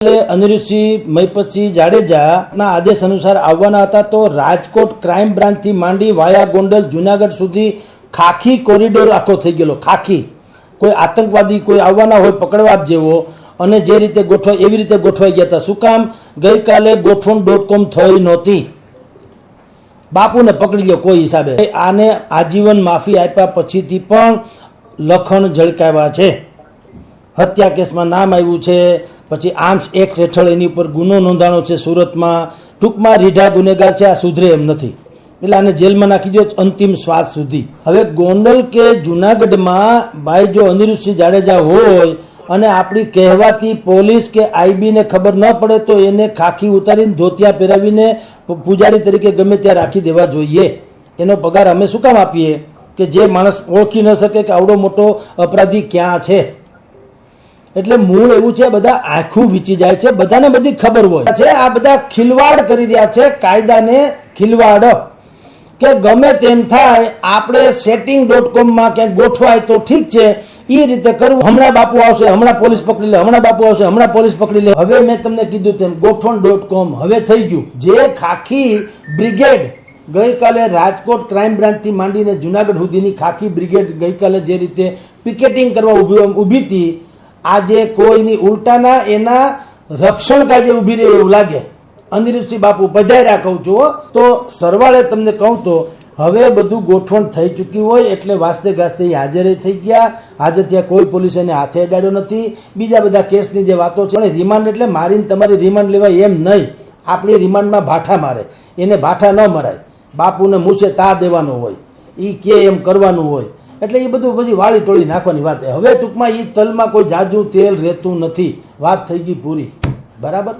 અનિરુદ્ધસિંહ મહિપતસિંહ જાડેજાના આદેશ અનુસાર આવવાના હતા તો રાજકોટ ક્રાઇમ બ્રાન્ચથી માંડી વાયા ગોંડલ જુનાગઢ સુધી ખાખી કોરિડોર આખો થઈ ગયેલો. ખાખી. કોઈ આતંકવાદી કોઈ આવવાના હોય પકડવા જેવો અને જે રીતે ગોઠવાય એવી રીતે ગોઠવાઈ ગયા હતા. શું કામ? ગઈકાલે ગોઠવણ ડોટ કોમ થઈ નહોતી. બાપુને પકડી લો કોઈ હિસાબે. આને આજીવન માફી આપ્યા પછીથી પણ લખણ ઝળકાવ્યા છે. હત્યા કેસમાં નામ આવ્યું છે. પછી આર્મ્સ એક્ટ હેઠળ એની ઉપર ગુનો નોંધાણો છે સુરતમાં. ટૂંકમાં રીઢા ગુનેગાર છે, આ સુધરે એમ નથી. એટલે આને જેલમાં નાખી દો, અંતિમ શ્વાસ સુધી. હવે ગોંડલ કે જુનાગઢમાં ભાઈ જો અનિરુદ્ધસિંહ જાડેજા હોય અને આપણી કહેવાતી પોલીસ કે આઈબીને ખબર ન પડે તો એને ખાખી ઉતારીને ધોતિયા પહેરાવીને પૂજારી તરીકે ગમે ત્યાં રાખી દેવા જોઈએ. એનો પગાર અમે શું કામ આપીએ? કે જે માણસ ઓળખી ન શકે કે આવડો મોટો અપરાધી ક્યાં છે? એટલે મૂળ એવું છે, બધા આખું વીચી જાય છે. બધાને બધી ખબર હોય છે. આ બધા ખિલવાડ કરી રહ્યા છે, કાયદાને ખિલવાડ. કે ગમે તેમ થાય, આપણે સેટિંગ ડોટ કોમમાં ક્યાંક ગોઠવાય તો ઠીક છે. એ રીતે કરવું. હમણાં બાપુ આવશે, હમણાં પોલીસ પકડી લે, હમણાં બાપુ આવશે, હમણાં પોલીસ પકડી લે. હવે મેં તમને કીધું તેમ, ગોઠવણ ડોટ કોમ હવે થઈ ગયું. જે ખાખી બ્રિગેડ ગઈકાલે રાજકોટ ક્રાઇમ બ્રાન્ચથી માંડીને જુનાગઢ સુધીની ખાખી બ્રિગેડ ગઈકાલે જે રીતે પિકેટિંગ કરવા ઊભી ઊભી હતી આજે કોઈની ઉલટાના એના રક્ષણ કાજે ઊભી રહે એવું લાગે. અનિરુદ્ધસિંહ બાપુ, પધાર્યા કહું છું. તો સરવાળે તમને કહું તો, હવે બધું ગોઠવણ થઈ ચૂક્યું હોય એટલે વાસ્તે ગાસ્તે હાજરે થઈ ગયા. હાજર ત્યાં કોઈ પોલીસ એને હાથે અડાડ્યો નથી. બીજા બધા કેસની જે વાતો છે, પણ રિમાન્ડ એટલે મારીને તમારી રિમાન્ડ લેવાય એમ નહીં. આપણી રિમાન્ડમાં ભાઠા મારે. એને ભાઠા ન મરાય. બાપુને મૂછે તા દેવાનો હોય. એ કે એમ કરવાનું હોય. એટલે એ બધું પછી વાળી ટોળી નાખવાની વાત હવે ટૂંકમાં એ તલમાં કોઈ જાજુ તેલ રહેતું નથી. વાત થઈ ગઈ પૂરી. બરાબર?